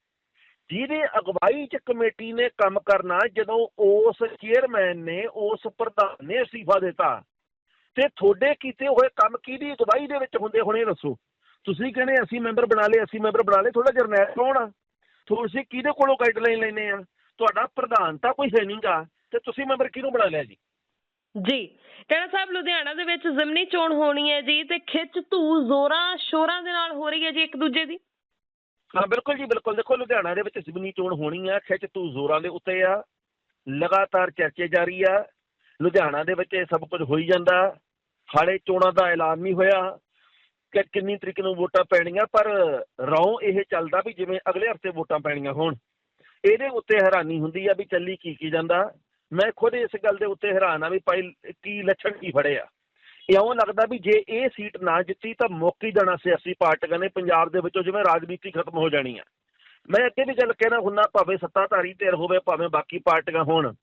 ਜਿਹਦੇ ਅਗਵਾਈ 'ਚ ਕਮੇਟੀ ਨੇ ਕੰਮ ਕਰਨਾ ਜਦੋਂ ਉਸ ਚੇਅਰਮੈਨ ਨੇ, ਉਸ ਪ੍ਰਧਾਨ ਨੇ ਅਸਤੀਫਾ ਦਿੱਤਾ। ਤੇ ਤੁਹਾਡੇ ਕੀਤੇ ਹੋਏ ਕੰਮ ਕਿਹਦੀ ਅਗਵਾਈ ਦੇ ਵਿੱਚ ਹੁੰਦੇ ਹੋਣੇ ਦੱਸੋ? ਤੁਸੀਂ ਕਹਿੰਦੇ ਅਸੀਂ ਮੈਂਬਰ ਬਣਾ ਲਏ, ਅਸੀਂ ਮੈਂਬਰ ਬਣਾ ਲਏ, ਤੁਹਾਡਾ ਜਰਨੈਲ ਕੌਣ ਆ? ਤੁਸੀਂ ਕਿਹਦੇ ਕੋਲੋਂ ਗਾਈਡਲਾਈਨ ਲੈਨੇ ਆ? ਤੁਹਾਡਾ ਪ੍ਰਧਾਨ ਤਾਂ ਕੋਈ ਹੈ ਨਹੀਂਗਾ। ਤੇ ਤੁਸੀਂ ਮੈਂਬਰ ਕਿਹਨੂੰ ਬਣਾ ਲਿਆ ਜੀ? ਜੀ ਟਾਣਾ ਸਾਹਿਬ ਲੁਧਿਆਣਾ ਦੇ ਵਿੱਚ ਜ਼ਿਮਨੀ ਚੋਣ ਹੋਣੀ ਹੈ ਜੀ ਤੇ ਖਿੱਚ ਧੂ ਜ਼ੋਰਾਂ, ਸ਼ੋਰਾਂ ਦੇ ਨਾਲ ਹੋ ਰਹੀ ਹੈ ਜੀ ਇੱਕ ਦੂਜੇ ਦੀ। ਹਾਂ, ਬਿਲਕੁਲ ਜੀ, ਬਿਲਕੁਲ। ਦੇਖੋ, ਲੁਧਿਆਣਾ ਦੇ ਵਿੱਚ ਸਿਵਨੀ ਚੋਣ ਹੋਣੀ ਆ, ਖਿੱਚ ਤੂੰ ਜ਼ੋਰਾਂ ਦੇ ਉੱਤੇ ਆ, ਲਗਾਤਾਰ ਚਰਚੇ ਜਾਰੀ ਆ। ਲੁਧਿਆਣਾ ਦੇ ਵਿੱਚ ਇਹ ਸਭ ਕੁਝ ਹੋਈ ਜਾਂਦਾ। ਹਾਲੇ ਚੋਣਾਂ ਦਾ ਐਲਾਨ ਨਹੀਂ ਹੋਇਆ ਕਿ ਕਿੰਨੀ ਤਰੀਕ ਨੂੰ ਵੋਟਾਂ ਪੈਣੀਆਂ, ਪਰ ਰੌਂ ਇਹ ਚੱਲਦਾ ਵੀ ਜਿਵੇਂ ਅਗਲੇ ਹਫ਼ਤੇ ਵੋਟਾਂ ਪੈਣੀਆਂ ਹੋਣ। ਇਹਦੇ ਉੱਤੇ ਹੈਰਾਨੀ ਹੁੰਦੀ ਆ ਵੀ ਚੱਲੀ ਕੀ ਕੀ ਜਾਂਦਾ। ਮੈਂ ਖੁਦ ਇਸ ਗੱਲ ਦੇ ਉੱਤੇ ਹੈਰਾਨ ਆ ਵੀ ਭਾਈ, ਕੀ ਲੱਛਣ ਕੀ ਫੜੇ ਆ? ਇਉਂ ਲੱਗਦਾ ਵੀ ਜੇ ਇਹ ਸੀਟ ਨਾ ਜਿੱਤੀ ਤਾਂ ਮੁੱਕ ਹੀ ਜਾਣਾ ਸਿਆਸੀ ਪਾਰਟੀਆਂ ਨੇ ਪੰਜਾਬ ਦੇ ਵਿੱਚੋਂ ਜਿਵੇਂ ਰਾਜਨੀਤੀ ਖਤਮ ਹੋ ਜਾਣੀ ਆ। ਮੈਂ ਅੱਗੇ ਵੀ ਗੱਲ ਕਹਿਣਾ ਹੁੰਨਾ ਭਾਵੇਂ ਸੱਤਾਧਾਰੀ ਧਿਰ ਹੋਵੇ, ਭਾਵੇਂ ਬਾਕੀ ਪਾਰਟੀਆਂ ਹੋਣ,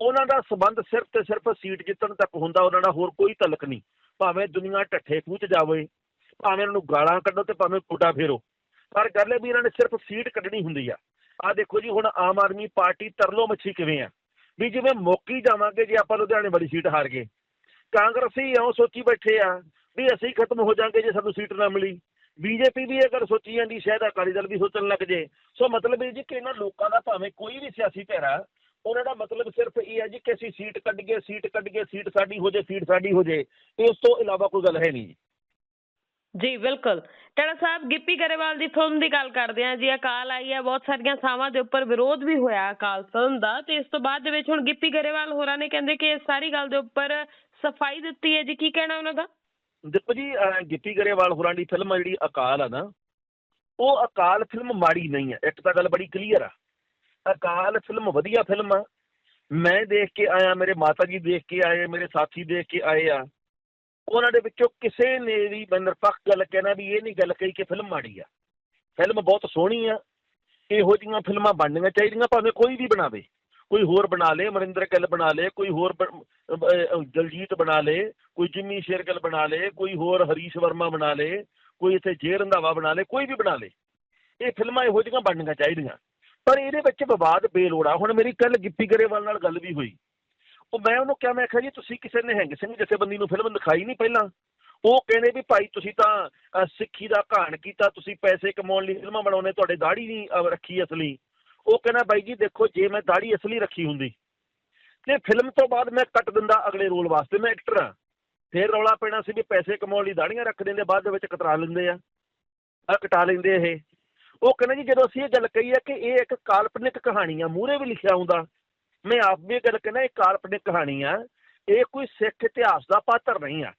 ਉਹਨਾਂ ਦਾ ਸਬੰਧ ਸਿਰਫ ਤੇ ਸਿਰਫ ਸੀਟ ਜਿੱਤਣ ਤੱਕ ਹੁੰਦਾ, ਉਹਨਾਂ ਦਾ ਹੋਰ ਕੋਈ ਤਲਕ ਨਹੀਂ। ਭਾਵੇਂ ਦੁਨੀਆ ਢੱਠੇ ਖੂਹ 'ਚ ਜਾਵੇ, ਭਾਵੇਂ ਉਹਨਾਂ ਨੂੰ ਗਾਲਾਂ ਕੱਢੋ ਤੇ ਭਾਵੇਂ ਕੁੱਟਾ ਫੇਰੋ। ਪਰ ਗੱਲ ਇਹ ਵੀ ਇਹਨਾਂ ਨੇ ਸਿਰਫ ਸੀਟ ਕੱਢਣੀ ਹੁੰਦੀ ਆ। ਆ ਦੇਖੋ ਜੀ, ਹੁਣ ਆਮ ਆਦਮੀ ਪਾਰਟੀ ਤਰਲੋ ਮੱਛੀ ਕਿਵੇਂ ਆ? ਵੀ ਜਿਵੇਂ ਮੌਕੀ ਜਾਵਾਂਗੇ, ਜੇ ਆਪਾਂ ਲੁਧਿਆਣੇ ਵਾਲੀ ਸੀਟ ਹਾਰ ਗਏ ਕਾਂਗਰਸੀ ਇਉਂ ਸੋਚੀ ਬੈਠੇ ਆ ਵੀ ਅਸੀਂ ਖਤਮ ਹੋ ਜਾਾਂਗੇ ਜੇ ਸਾਨੂੰ ਸੀਟ ਨਾ ਮਿਲੀ। ਬੀਜੇਪੀ ਵੀ ਇਹ ਗੱਲ ਸੋਚੀ ਜਾਂਦੀ, ਸ਼ਾਇਦ ਅਕਾਲੀ ਦਲ ਵੀ ਸੋਚਣ ਲੱਗ ਜੇ। ਸੋ ਮਤਲਬ ਇਹ ਜੀ ਕਿ ਇਹਨਾਂ ਲੋਕਾਂ ਦਾ ਭਾਵੇਂ ਕੋਈ ਵੀ ਸਿਆਸੀ ਧਿਰਾ ਉਹਨਾਂ ਦਾ ਮਤਲਬ ਸਿਰਫ ਇਹ ਹੈ ਜੀ ਕਿ ਅਸੀਂ ਸੀਟ ਕੱਢ ਗਏ, ਸੀਟ ਕੱਢ ਗਏ, ਸੀਟ ਸਾਡੀ ਹੋ ਜੇ, ਸੀਟ ਸਾਡੀ ਹੋ ਜੇ, ਇਸ ਤੋਂ ਇਲਾਵਾ ਕੋਈ ਗੱਲ ਹੈ ਨਹੀਂ ਜੀ। ਜੀ, ਬਿਲਕੁਲ। ਟਾਣਾ ਸਾਹਿਬ, ਗਿੱਪੀ ਗਰੇਵਾਲ ਦੀ ਫਿਲਮ ਦੀ ਗੱਲ ਕਰਦੇ ਹਾਂ ਜੀ। ਅਕਾਲ ਆਈ ਹੈ, ਬਹੁਤ ਸਾਰੀਆਂ ਥਾਵਾਂ ਦੇ ਉੱਪਰ ਵਿਰੋਧ ਵੀ ਹੋਇਆ ਅਕਾਲ ਫਿਲਮ ਦਾ। ਤੇ ਇਸ ਤੋਂ ਬਾਅਦ ਦੇ ਵਿੱਚ ਹੁਣ ਗਿੱਪੀ ਗਰੇਵਾਲ ਹੋਰਾਂ ਨੇ ਕਹਿੰਦੇ ਕਿ ਇਸ ਸਾਰੀ ਗੱਲ ਦੇ ਉੱਪਰ ਸਫ਼ਾਈ ਦਿੱਤੀ ਹੈ ਜੀ, ਕੀ ਕਹਿਣਾ ਉਹਨਾਂ ਦਾ? ਦੇਖੋ ਜੀ ਗਿੱਪੀ ਗਰੇਵਾਲ ਹੋਰਾਂ ਦੀ ਫਿਲਮ ਆ ਜਿਹੜੀ ਅਕਾਲ ਆ ਨਾ, ਉਹ ਅਕਾਲ ਫਿਲਮ ਮਾੜੀ ਨਹੀਂ ਹੈ, ਇੱਕ ਤਾਂ ਗੱਲ ਬੜੀ ਕਲੀਅਰ ਆ। ਅਕਾਲ ਫਿਲਮ ਵਧੀਆ ਫਿਲਮ ਆ, ਮੈਂ ਦੇਖ ਕੇ ਆਇਆ, ਮੇਰੇ ਮਾਤਾ ਜੀ ਦੇਖ ਕੇ ਆਏ, ਮੇਰੇ ਸਾਥੀ ਦੇਖ ਕੇ ਆਏ ਆ, ਉਹਨਾਂ ਦੇ ਵਿੱਚੋਂ ਕਿਸੇ ਨੇ ਵੀ ਮੈਂ ਨਿਰਪੱਖ ਗੱਲ ਕਹਿਣਾ ਵੀ ਇਹ ਨਹੀਂ ਗੱਲ ਕਹੀ ਕਿ ਫਿਲਮ ਮਾੜੀ ਆ। ਫਿਲਮ ਬਹੁਤ ਸੋਹਣੀ ਆ, ਇਹੋ ਜਿਹੀਆਂ ਫਿਲਮਾਂ ਬਣਨੀਆਂ ਚਾਹੀਦੀਆਂ, ਭਾਵੇਂ ਕੋਈ ਵੀ ਬਣਾਵੇ। ਕੋਈ ਹੋਰ ਬਣਾ ਲੇ, ਅਮਰਿੰਦਰ ਗਿੱਲ ਬਣਾ ਲੇ, ਕੋਈ ਹੋਰ ਬ- ਦਲਜੀਤ ਬਣਾ ਲੇ, ਕੋਈ ਜਿੰਮੀ ਸ਼ੇਰਗਿੱਲ ਬਣਾ ਲੇ, ਕੋਈ ਹੋਰ ਹਰੀਸ਼ ਵਰਮਾ ਬਣਾ ਲੇ, ਕੋਈ ਇੱਥੇ ਜੇ ਰੰਧਾਵਾ ਬਣਾ ਲੇ, ਕੋਈ ਵੀ ਬਣਾ ਲੇ। ਇਹ ਫਿਲਮਾਂ ਇਹੋ ਜਿਹੀਆਂ ਬਣਨੀਆਂ ਚਾਹੀਦੀਆਂ। ਪਰ ਇਹਦੇ ਵਿੱਚ ਵਿਵਾਦ ਬੇਲੋੜਾ। ਹੁਣ ਮੇਰੀ ਕੱਲ ਗਿੱਪੀ ਗਰੇਵਾਲ ਨਾਲ ਗੱਲ ਵੀ ਹੋਈ। ਉਹ ਮੈਂ ਉਹਨੂੰ ਕਿਹਾ, ਮੈਂ ਕਿਹਾ ਜੀ, ਤੁਸੀਂ ਕਿਸੇ ਨਿਹੰਗ ਸਿੰਘ ਜਥੇਬੰਦੀ ਨੂੰ ਫਿਲਮ ਦਿਖਾਈ ਨਹੀਂ ਪਹਿਲਾਂ? ਉਹ ਕਹਿੰਦੇ ਵੀ ਭਾਈ ਤੁਸੀਂ ਤਾਂ ਸਿੱਖੀ ਦਾ ਘਾਣ ਕੀਤਾ, ਤੁਸੀਂ ਪੈਸੇ ਕਮਾਉਣ ਲਈ ਫਿਲਮਾਂ ਬਣਾਉਣੇ ਤੁਹਾਡੇ ਦਾੜੀ ਨਹੀਂ ਰੱਖੀ ਅਸਲੀ। ਉਹ ਕਹਿੰਦਾ ਬਾਈ ਜੀ ਦੇਖੋ, ਜੇ ਮੈਂ ਦਾੜੀ ਅਸਲੀ ਰੱਖੀ ਹੁੰਦੀ, ਤੇ ਫਿਲਮ ਤੋਂ ਬਾਅਦ ਮੈਂ ਕੱਟ ਦਿੰਦਾ ਅਗਲੇ ਰੋਲ ਵਾਸਤੇ, ਮੈਂ ਐਕਟਰ ਆ ਫੇਰ ਰੌਲਾ ਪੈਣਾ ਸੀ ਵੀ ਪੈਸੇ ਕਮਾਉਣ ਲਈ ਦਾੜੀਆਂ ਰੱਖ ਦਿੰਦੇ, ਬਾਅਦ ਦੇ ਵਿੱਚ ਕਤਰਾ ਲੈਂਦੇ ਆ ਆ ਕਟਾ ਲੈਂਦੇ ਇਹ। ਉਹ ਕਹਿੰਦਾ ਜੀ, ਜਦੋਂ ਅਸੀਂ ਇਹ ਗੱਲ ਕਹੀ ਹੈ ਕਿ ਇਹ ਇੱਕ ਕਾਲਪਨਿਕ ਕਹਾਣੀ ਆ, ਮੂਹਰੇ ਵੀ ਲਿਖਿਆ ਹੁੰਦਾ, ਮੈਂ ਆਪ ਵੀ ਇਹ ਗੱਲ ਕਹਿੰਦਾ, ਇਹ ਕਾਲਪਨਿਕ ਕਹਾਣੀ ਆ, ਇਹ ਕੋਈ ਸਿੱਖ ਇਤਿਹਾਸ ਦਾ ਪਾਤਰ ਨਹੀਂ ਆ।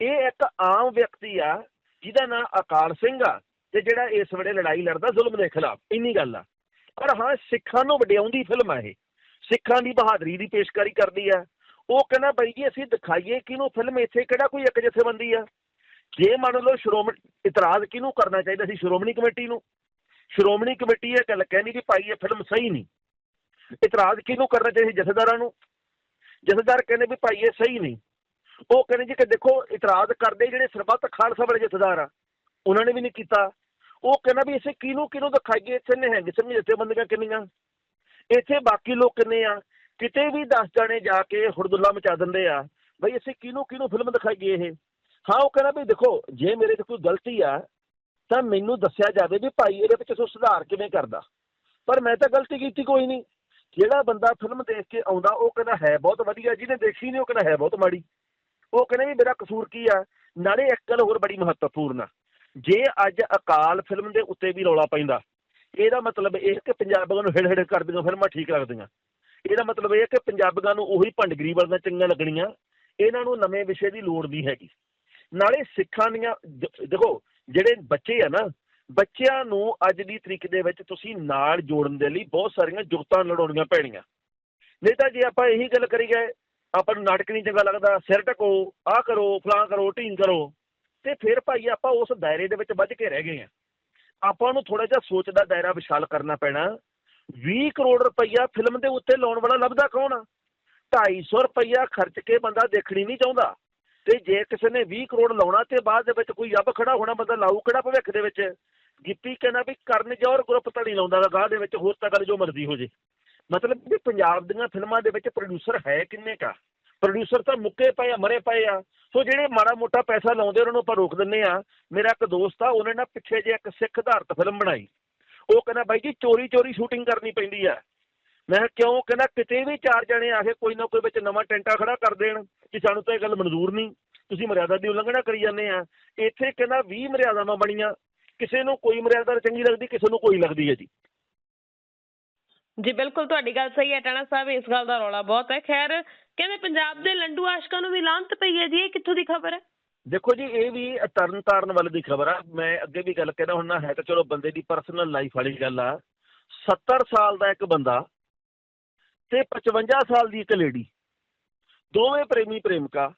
ਇਹ ਇੱਕ ਆਮ ਵਿਅਕਤੀ ਆ, ਜਿਹਦਾ ਨਾਂ ਅਕਾਲ ਸਿੰਘ ਆ, ਤੇ ਜਿਹੜਾ ਇਸ ਵੇਲੇ ਲੜਾਈ ਲੜਦਾ ਜ਼ੁਲਮ ਦੇ ਖਿਲਾਫ, ਇੰਨੀ ਗੱਲ ਆ। ਪਰ ਹਾਂ, ਸਿੱਖਾਂ ਨੂੰ ਵਡਿਆਉਂਦੀ ਫਿਲਮ ਹੈ ਇਹ। ਸਿੱਖਾਂ ਦੀ ਬਹਾਦਰੀ ਦੀ ਪੇਸ਼ਕਾਰੀ ਕਰਦੀ ਆ। ਉਹ ਕਹਿੰਦਾ ਬਾਈ ਜੀ, ਅਸੀਂ ਦਿਖਾਈਏ ਕਿਹਨੂੰ ਫਿਲਮ ਇੱਥੇ, ਕਿਹੜਾ ਕੋਈ ਇੱਕ ਜਥੇਬੰਦੀ ਆ। ਜੇ ਮੰਨ ਲਓ ਸ਼੍ਰੋਮਣੀ ਇਤਰਾਜ਼ ਕਿਹਨੂੰ ਕਰਨਾ ਚਾਹੀਦਾ ਸੀ, ਸ਼੍ਰੋਮਣੀ ਕਮੇਟੀ ਨੂੰ? ਸ਼੍ਰੋਮਣੀ ਕਮੇਟੀ ਇਹ ਗੱਲ ਕਹਿੰਦੀ ਵੀ ਭਾਈ, ਇਹ ਫਿਲਮ ਸਹੀ ਨਹੀਂ। ਇਤਰਾਜ਼ ਕਿਹਨੂੰ ਕਰਨਾ ਚਾਹੀਦਾ ਸੀ, ਜਥੇਦਾਰਾਂ ਨੂੰ? ਜਥੇਦਾਰ ਕਹਿੰਦੇ ਵੀ ਭਾਈ, ਇਹ ਸਹੀ ਨਹੀਂ। ਉਹ ਕਹਿੰਦੇ ਜੀ ਕਿ ਦੇਖੋ, ਇਤਰਾਜ਼ ਕਰਦੇ ਜਿਹੜੇ ਸਰਬੱਤ ਖਾਲਸਾ ਵਾਲੇ ਜਥੇਦਾਰ ਆ, ਉਹਨਾਂ ਨੇ ਵੀ ਨਹੀਂ ਕੀਤਾ। ਉਹ ਕਹਿੰਦਾ ਵੀ ਇਸੇ ਕਿਹਨੂੰ ਕਿਹਨੂੰ ਦਿਖਾਈਏ? ਇੱਥੇ ਨਿਹੰਗ ਸਿੰਘ ਜਥੇਬੰਦੀਆਂ ਕਿੰਨੀਆਂ? ਇੱਥੇ ਬਾਕੀ ਲੋਕ ਕਿੰਨੇ ਆ? ਕਿਤੇ ਵੀ 10 ਜਾਣੇ ਜਾ ਕੇ ਹੁਰਦੁੱਲਾ ਮਚਾ ਦਿੰਦੇ ਆ। ਬਈ ਅਸੀਂ ਕਿਹਨੂੰ ਕਿਹਨੂੰ ਫਿਲਮ ਦਿਖਾਈਏ ਇਹ? ਹਾਂ, ਉਹ ਕਹਿੰਦਾ ਵੀ ਦੇਖੋ, ਜੇ ਮੇਰੇ 'ਚ ਕੋਈ ਗਲਤੀ ਆ, ਤਾਂ ਮੈਨੂੰ ਦੱਸਿਆ ਜਾਵੇ ਵੀ ਭਾਈ ਇਹਦੇ ਵਿੱਚ ਸੋ ਸੁਧਾਰ ਕਿਵੇਂ ਕਰਦਾ। ਪਰ ਮੈਂ ਤਾਂ ਗਲਤੀ ਕੀਤੀ ਕੋਈ ਨਹੀਂ। ਜਿਹੜਾ ਬੰਦਾ ਫਿਲਮ ਦੇਖ ਕੇ ਆਉਂਦਾ, ਉਹ ਕਹਿੰਦਾ ਹੈ ਬਹੁਤ ਵਧੀਆ। ਜਿਹਨੇ ਦੇਖੀ ਨਹੀਂ, ਉਹ ਕਹਿੰਦਾ ਹੈ ਬਹੁਤ ਮਾੜੀ। ਉਹ ਕਹਿੰਦਾ ਵੀ ਮੇਰਾ ਕਸੂਰ ਕੀ ਆ? ਨਾਲੇ ਇੱਕ ਗੱਲ ਹੋਰ ਬੜੀ ਮਹੱਤਵਪੂਰਨ ਆ। ਜੇ ਅੱਜ ਅਕਾਲ ਫਿਲਮ ਦੇ ਉੱਤੇ ਵੀ ਰੌਲਾ ਪੈਂਦਾ, ਇਹਦਾ ਮਤਲਬ ਇਹ ਕਿ ਪੰਜਾਬੀਆਂ ਨੂੰ ਹਿੜ ਹਿੜ ਕਰਦੀਆਂ ਫਿਲਮਾਂ ਠੀਕ ਲੱਗਦੀਆਂ। ਇਹਦਾ ਮਤਲਬ ਇਹ ਕਿ ਪੰਜਾਬੀਆਂ ਨੂੰ ਉਹੀ ਭੰਡਗਰੀ ਵਾਲੀਆਂ ਚੰਗੀਆਂ ਲੱਗਣੀਆਂ, ਇਹਨਾਂ ਨੂੰ ਨਵੇਂ ਵਿਸ਼ੇ ਦੀ ਲੋੜ ਨਹੀਂ ਹੈਗੀ। ਨਾਲੇ ਸਿੱਖਾਂ ਦੀਆਂ ਦੇਖੋ, ਜਿਹੜੇ ਬੱਚੇ ਆ ਨਾ, ਬੱਚਿਆਂ ਨੂੰ ਅੱਜ ਦੀ ਤਰੀਕ ਦੇ ਵਿੱਚ ਤੁਸੀਂ ਨਾਲ ਜੋੜਨ ਦੇ ਲਈ ਬਹੁਤ ਸਾਰੀਆਂ ਜੁਗਤਾਂ ਲੜਾਉਣੀਆਂ ਪੈਣੀਆਂ। ਨਹੀਂ ਤਾਂ ਜੇ ਆਪਾਂ ਇਹੀ ਗੱਲ ਕਰੀ ਗਏ ਆਪਾਂ ਨੂੰ ਨਾਟਕ ਨਹੀਂ ਚੰਗਾ ਲੱਗਦਾ, ਸਿਰ ਢਕੋ, ਆਹ ਕਰੋ ਫਲਾਂ ਕਰੋ, ਢੀਂਗ ਕਰੋ। ਤੇ ਫਿਰ ਭਾਈ ਆਪਾਂ ਉਸ ਦਾਇਰੇ ਦੇ ਵਿੱਚ ਵੱਜ ਕੇ ਰਹਿ ਗਏ ਆ ਆਪਾਂ ਨੂੰ ਥੋੜਾ ਜਿਹਾ ਸੋਚ ਦਾ ਦਾਇਰਾ ਵਿਸ਼ਾਲ ਕਰਨਾ ਪੈਣਾ। 20 ਕਰੋੜ ਰੁਪਈਆ ਫਿਲਮ ਦੇ ਉੱਤੇ ਲਾਉਣ ਵਾਲਾ ਲੱਭਦਾ ਕੌਣ ਆ? 250 ਰੁਪਈਆ ਖਰਚ ਕੇ ਬੰਦਾ ਦੇਖਣੀ ਨਹੀਂ ਚਾਹੁੰਦਾ। ਤੇ ਜੇ ਕਿਸੇ ਨੇ 20 ਕਰੋੜ ਲਾਉਣਾ ਤੇ ਬਾਅਦ ਦੇ ਵਿੱਚ ਕੋਈ ਅੱਬ ਖੜਾ ਹੋਣਾ, ਬੰਦਾ ਲਾਊ ਕਿਹੜਾ ਭਵਿੱਖ ਦੇ ਵਿੱਚ? ਗਿੱਪੀ ਕਹਿੰਦਾ ਵੀ ਕਰਨ ਜੌਹਰ ਗਰੁੱਪ ਤਾਂ ਨਹੀਂ ਲਾਉਂਦਾ ਗਾ, ਗਾਹ ਦੇ ਵਿੱਚ ਹੋਰ ਤਾਂ ਗੱਲ ਜੋ ਮਰਜ਼ੀ ਹੋ ਜੇ। ਮਤਲਬ ਵੀ ਪੰਜਾਬ ਦੀਆਂ ਫਿਲਮਾਂ ਦੇ ਵਿੱਚ ਪ੍ਰੋਡਿਊਸਰ ਹੈ ਕਿੰਨੇ ਕਾ ਪ੍ਰੋਡਿਊਸਰ ਤਾਂ ਮੁੱਕੇ ਪਏ ਆ, ਮਰੇ ਪਏ ਆ। ਸੋ ਜਿਹੜੇ ਮਾੜਾ ਮੋਟਾ ਪੈਸਾ ਲਾਉਂਦੇ ਉਹਨਾਂ ਨੂੰ ਆਪਾਂ ਰੋਕ ਦਿੰਨੇ ਆ ਮੇਰਾ ਇੱਕ ਦੋਸਤ ਆ, ਉਹਨੇ ਨਾ ਪਿੱਛੇ ਜੇ ਇੱਕ ਸਿੱਖ ਆਧਾਰਿਤ ਫਿਲਮ ਬਣਾਈ। ਉਹ ਕਹਿੰਦਾ, ਬਾਈ ਜੀ ਚੋਰੀ ਚੋਰੀ ਸ਼ੂਟਿੰਗ ਕਰਨੀ ਪੈਂਦੀ ਆ। ਮੈਂ ਕਿਉਂ? ਕਹਿੰਦਾ, ਕਿਤੇ ਵੀ ਚਾਰ ਜਣੇ ਆ ਕੇ ਕੋਈ ਨਾ ਕੋਈ ਵਿੱਚ ਨਵਾਂ ਟੈਂਟਾ ਖੜਾ ਕਰ ਦੇਣ, ਕਿ ਸਾਨੂੰ ਤਾਂ ਇਹ ਗੱਲ ਮਨਜ਼ੂਰ ਨਹੀਂ। ਤੁਸੀਂ ਮਰਿਆਦਾ ਦੀ ਉਲੰਘਣਾ ਕਰੀ ਜਾਂਦੇ ਆ। ਇੱਥੇ ਕਹਿੰਦਾ 20 ਮਰਿਆਦਾਵਾਂ ਬਣੀਆਂ। ਕਿਸੇ ਨੂੰ ਕੋਈ ਮਰਿਆਦਾ ਚੰਗੀ ਲੱਗਦੀ, ਕਿਸੇ ਨੂੰ ਕੋਈ ਲੱਗਦੀ ਹੈ ਜੀ। ਜੀ ਬਿਲਕੁਲ ਤੁਹਾਡੀ ਗੱਲ ਸਹੀ ਹੈ, ਟਾਣਾ ਸਾਹਿਬ, ਇਸ ਗੱਲ ਦਾ ਰੌਲਾ ਬਹੁਤ ਹੈ। ਖੈਰ, ਕਹਿੰਦੇ ਪੰਜਾਬ ਦੇ ਲੰਡੂ ਆਸ਼ਕਾਂ ਨੂੰ ਵੀ ਲਾਂਤ ਪਈ ਹੈ ਜੀ, ਇਹ ਕਿੱਥੋਂ ਦੀ ਖਬਰ ਹੈ? ਦੇਖੋ ਜੀ, ਇਹ ਵੀ ਤਰਨ ਤਾਰਨ ਦੀ ਖਬਰ ਆ। ਮੈਂ ਅੱਗੇ ਵੀ ਗੱਲ ਕਹਿਣਾ ਹੁੰਨਾ ਹੈ ਤਾਂ ਚਲੋ ਬੰਦੇ ਦੀ ਪਰਸਨਲ ਲਾਈਫ ਵਾਲੀ ਗੱਲ ਆ। 70 ਸਾਲ ਦਾ ਇੱਕ ਬੰਦਾ ਤੇ 55 ਸਾਲ ਦੀ ਇੱਕ ਲੇਡੀ ਦੋਵੇਂ ਪ੍ਰੇਮੀ ਪ੍ਰੇਮਿਕਾ।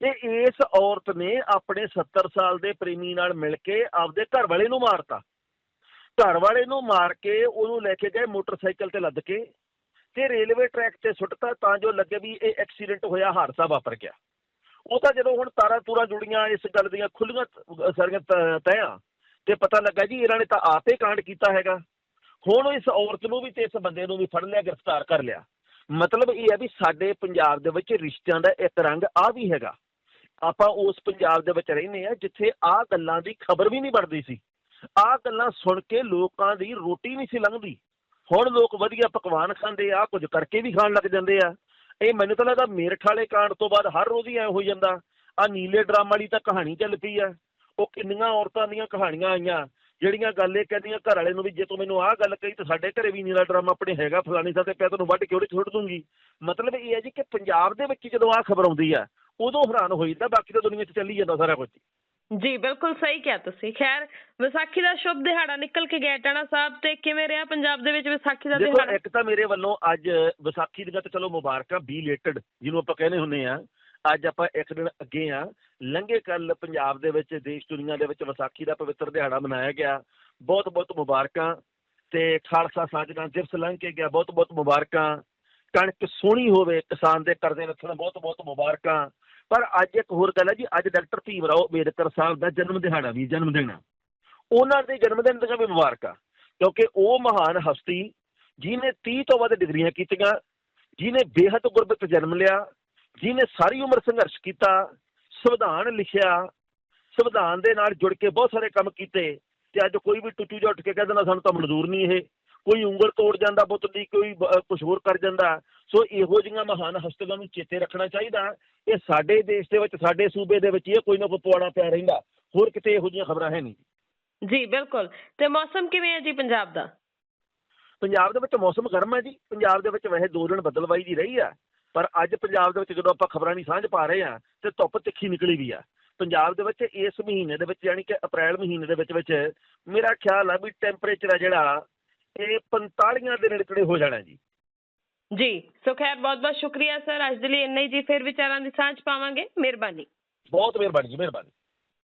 ਤੇ ਇਸ ਔਰਤ ਨੇ ਆਪਣੇ 70 ਸਾਲ ਦੇ ਪ੍ਰੇਮੀ ਨਾਲ ਮਿਲ ਕੇ ਆਪਦੇ ਘਰ ਵਾਲੇ ਨੂੰ ਮਾਰਤਾ। ਘਰ ਵਾਲੇ ਨੂੰ ਮਾਰ ਕੇ ਉਹਨੂੰ ਲੈ ਕੇ ਗਏ ਮੋਟਰਸਾਈਕਲ ਤੇ ਲੱਦ ਕੇ ਤੇ ਰੇਲਵੇ ਟਰੈਕ ਤੇ ਸੁੱਟਤਾ ਤਾਂ ਜੋ ਲੱਗੇ ਵੀ ਇਹ ਐਕਸੀਡੈਂਟ ਹੋਇਆ, ਹਾਦਸਾ ਵਾਪਰ ਗਿਆ। ਉਹ ਤਾਂ ਜਦੋਂ ਹੁਣ ਤਾਰਾਂ ਤੂਰਾਂ ਜੁੜੀਆਂ, ਇਸ ਗੱਲ ਦੀਆਂ ਖੁੱਲੀਆਂ ਸਾਰੀਆਂ ਤ- ਤਹਿਆਂ ਤੇ ਪਤਾ ਲੱਗਾ ਜੀ ਇਹਨਾਂ ਨੇ ਤਾਂ ਆਪੇ ਕਾਂਡ ਕੀਤਾ ਹੈਗਾ। ਹੁਣ ਇਸ ਔਰਤ ਨੂੰ ਵੀ ਤੇ ਇਸ ਬੰਦੇ ਨੂੰ ਵੀ ਫੜ ਲਿਆ, ਗ੍ਰਿਫਤਾਰ ਕਰ ਲਿਆ। ਮਤਲਬ ਇਹ ਹੈ ਵੀ ਸਾਡੇ ਪੰਜਾਬ ਦੇ ਵਿੱਚ ਰਿਸ਼ਤਿਆਂ ਦਾ ਇੱਕ ਰੰਗ ਆ ਵੀ ਹੈਗਾ। ਆਪਾਂ ਉਸ ਪੰਜਾਬ ਦੇ ਵਿੱਚ ਰਹਿੰਦੇ ਆ ਜਿੱਥੇ ਆਹ ਗੱਲਾਂ ਦੀ ਖਬਰ ਵੀ ਨਹੀਂ ਬਣਦੀ ਸੀ। ਆਹ ਗੱਲਾਂ ਸੁਣ ਕੇ ਲੋਕਾਂ ਦੀ ਰੋਟੀ ਨਹੀਂ ਸੀ ਲੰਘਦੀ। ਹੁਣ ਲੋਕ ਵਧੀਆ ਪਕਵਾਨ ਖਾਂਦੇ ਆ, ਕੁਝ ਕਰਕੇ ਵੀ ਖਾਣ ਲੱਗ ਜਾਂਦੇ ਆ। ਇਹ ਮੈਨੂੰ ਤਾਂ ਲੱਗਦਾ ਮੇਰਠ ਵਾਲੇ ਕਾਂਡ ਤੋਂ ਬਾਅਦ ਹਰ ਰੋਜ਼ ਹੀ ਐ ਹੋ ਜਾਂਦਾ। ਆ ਨੀਲੇ ਡਰਾਮ ਵਾਲੀ ਤਾਂ ਕਹਾਣੀ ਚੱਲ ਪਈ ਆ। ਉਹ ਕਿੰਨੀਆਂ ਔਰਤਾਂ ਦੀਆਂ ਕਹਾਣੀਆਂ ਆਈਆਂ, ਜਿਹੜੀਆਂ ਗੱਲ ਇਹ ਕਹਿੰਦੀਆਂ, ਘਰ ਵਾਲੇ ਨੂੰ ਵੀ ਜੇ ਤੂੰ ਮੈਨੂੰ ਆਹ ਗੱਲ ਕਹੀ ਤਾਂ ਸਾਡੇ ਘਰੇ ਵੀ ਨੀਲਾ ਡਰਾਮਾ ਆਪਣੇ ਹੈਗਾ ਫਲਾਣੀ ਸਾਹਿਬ ਤੇ ਪਿਆ ਤੈਨੂੰ ਵੱਢ ਕੇ ਉਹਦੇ ਛੁੱਟ ਦੂੰਗੀ। ਮਤਲਬ ਇਹ ਹੈ ਜੀ ਕਿ ਪੰਜਾਬ ਦੇ ਵਿੱਚ ਜਦੋਂ ਆਹ ਖਬਰ ਆਉਂਦੀ ਆ, ਉਦੋਂ ਹੈਰਾਨ ਹੋਈਦਾ ਬਾਕੀ ਤਾਂ ਦੁਨੀਆ 'ਚ ਚੱਲੀ ਜਾਂਦਾ ਸਾਰਾ ਕੁਝ। ਜੀ ਬਿਲਕੁਲ ਸਹੀ ਕਿਹਾ ਤੁਸੀਂ। ਖੈਰ ਵਿਸਾਖੀ ਦਾ ਸ਼ੁਭ ਦਿਹਾੜਾ ਨਿਕਲ ਕੇ ਗਿਆ ਟਾਣਾ ਸਾਹਿਬ ਤੇ ਕਿਵੇਂ ਰਿਹਾ ਪੰਜਾਬ ਦੇ ਵਿੱਚ ਵਿਸਾਖੀ ਦਾ ਦੇਖੋ ਇੱਕ ਤਾਂ ਮੇਰੇ ਵੱਲੋਂ ਅੱਜ ਵਿਸਾਖੀ ਦੀਆਂ ਤਾਂ ਚਲੋ ਮੁਬਾਰਕਾਂ ਬੀ ਜਿਹਨੂੰ ਆਪਾਂ ਕਹਿੰਦੇ ਹੁੰਦੇ ਆ ਅੱਜ ਆਪਾਂ ਇੱਕ ਦਿਨ ਅੱਗੇ ਆ ਲੰਘੇ ਕੱਲ ਪੰਜਾਬ ਦੇ ਵਿੱਚ ਦੇਸ਼ ਦੁਨੀਆ ਦੇ ਵਿੱਚ ਵਿਸਾਖੀ ਦਾ ਪਵਿੱਤਰ ਦਿਹਾੜਾ ਮਨਾਇਆ ਗਿਆ। ਬਹੁਤ ਬਹੁਤ ਮੁਬਾਰਕਾਂ ਤੇ ਖਾਲਸਾ ਸਾਜਣਾ ਦਿਵਸ ਲੰਘ ਕੇ ਗਿਆ। ਬਹੁਤ ਬਹੁਤ ਮੁਬਾਰਕਾਂ। ਕਣਕ ਸੋਹਣੀ ਹੋਵੇ ਕਿਸਾਨ ਦੇ ਕਰਜ਼ੇ ਲੱਥਣ ਬਹੁਤ ਬਹੁਤ ਮੁਬਾਰਕਾਂ। ਪਰ ਅੱਜ ਇੱਕ ਹੋਰ ਗੱਲ ਹੈ ਜੀ, ਅੱਜ ਡਾਕਟਰ ਭੀਮ ਰਾਓ ਅੰਬੇਦਕਰ ਸਾਹਿਬ ਦਾ ਜਨਮ ਦਿਹਾੜਾ ਵੀ ਜਨਮ ਦਿਨ ਆ। ਉਹਨਾਂ ਦੇ ਜਨਮ ਦਿਨ ਦੀਆਂ ਵੀ ਮੁਬਾਰਕਾਂ, ਕਿਉਂਕਿ ਉਹ ਮਹਾਨ ਹਸਤੀ ਜਿਹਨੇ 30 ਤੋਂ ਵੱਧ ਡਿਗਰੀਆਂ ਕੀਤੀਆਂ, ਜਿਹਨੇ ਬੇਹੱਦ ਗੁਰਬਤ ਜਨਮ ਲਿਆ, ਜਿਹਨੇ ਸਾਰੀ ਉਮਰ ਸੰਘਰਸ਼ ਕੀਤਾ, ਸੰਵਿਧਾਨ ਲਿਖਿਆ, ਸੰਵਿਧਾਨ ਦੇ ਨਾਲ ਜੁੜ ਕੇ ਬਹੁਤ ਸਾਰੇ ਕੰਮ ਕੀਤੇ, ਤੇ ਅੱਜ ਕੋਈ ਵੀ ਟੁੱਟੂ ਜਿਹਾ ਉੱਠ ਕੇ ਕਹਿ ਦਿੰਦਾ, ਸਾਨੂੰ ਤਾਂ ਮਨਜ਼ੂਰ ਨਹੀਂ ਇਹ। ਕੋਈ ਉਂਗਲ ਤੋੜ ਜਾਂਦਾ ਬੁੱਤ ਦੀ ਕੋਈ ਕੁਝ ਹੋਰ ਕਰ ਜਾਂਦਾ। ਸੋ ਇਹੋ ਜਿਹੀਆਂ ਮਹਾਨ ਹਸਤੀਆਂ ਨੂੰ ਚੇਤੇ ਰੱਖਣਾ ਚਾਹੀਦਾ। ਇਹ ਸਾਡੇ ਦੇਸ਼ ਦੇ ਵਿੱਚ ਸਾਡੇ ਸੂਬੇ ਦੇ ਵਿੱਚ ਇਹ ਕੋਈ ਨਾ ਕੋਈ ਪਵਾੜਾ ਪਿਆ ਰਹਿੰਦਾ। ਹੋਰ ਕਿਤੇ ਇਹੋ ਜਿਹੀਆਂ ਖਬਰਾਂ ਹੈ ਨਹੀਂ। ਜੀ ਬਿਲਕੁਲ। ਤੇ ਮੌਸਮ ਕਿਵੇਂ ਹੈ ਜੀ ਪੰਜਾਬ ਦਾ? ਪੰਜਾਬ ਦੇ ਵਿੱਚ ਮੌਸਮ ਗਰਮ ਹੈ ਜੀ। ਪੰਜਾਬ ਦੇ ਵਿੱਚ ਵੈਸੇ ਦੋ ਦਿਨ ਬੱਦਲਵਾਈ ਦੀ ਰਹੀ ਆ। ਪਰ ਅੱਜ ਪੰਜਾਬ ਦੇ ਵਿੱਚ ਜਦੋਂ ਆਪਾਂ ਖਬਰਾਂ ਦੀ ਸਾਂਝ ਪਾ ਰਹੇ ਆ ਤੇ ਧੁੱਪ ਤਿੱਖੀ ਨਿਕਲੀ ਵੀ ਆ। ਪੰਜਾਬ ਦੇ ਵਿੱਚ ਇਸ ਮਹੀਨੇ ਦੇ ਵਿੱਚ ਯਾਨੀ ਕਿ ਅਪ੍ਰੈਲ ਮਹੀਨੇ ਦੇ ਵਿੱਚ ਵਿੱਚ ਮੇਰਾ ਖਿਆਲ ਆ ਵੀ ਟੈਂਪਰੇਚਰ ਆ ਜਿਹੜਾ ਇਹ 45 ਦੇ ਨੇੜੇ ਹੋ ਜਾਣਾ ਜੀ। ਜੀ ਸੋ ਖੈਰ ਬਹੁਤ ਬਹੁਤ ਸ਼ੁਕਰੀਆ ਸਰ। ਅੱਜ ਦੇ ਲਈ ਇੰਨਾ ਹੀ ਜੀ। ਫਿਰ ਵਿਚਾਰਾਂ ਦੀ ਸਾਂਝ ਪਾਵਾਂਗੇ। ਮਿਹਰਬਾਨੀ। ਬਹੁਤ ਮਿਹਰਬਾਨੀ ਜੀ ਮਿਹਰਬਾਨੀ।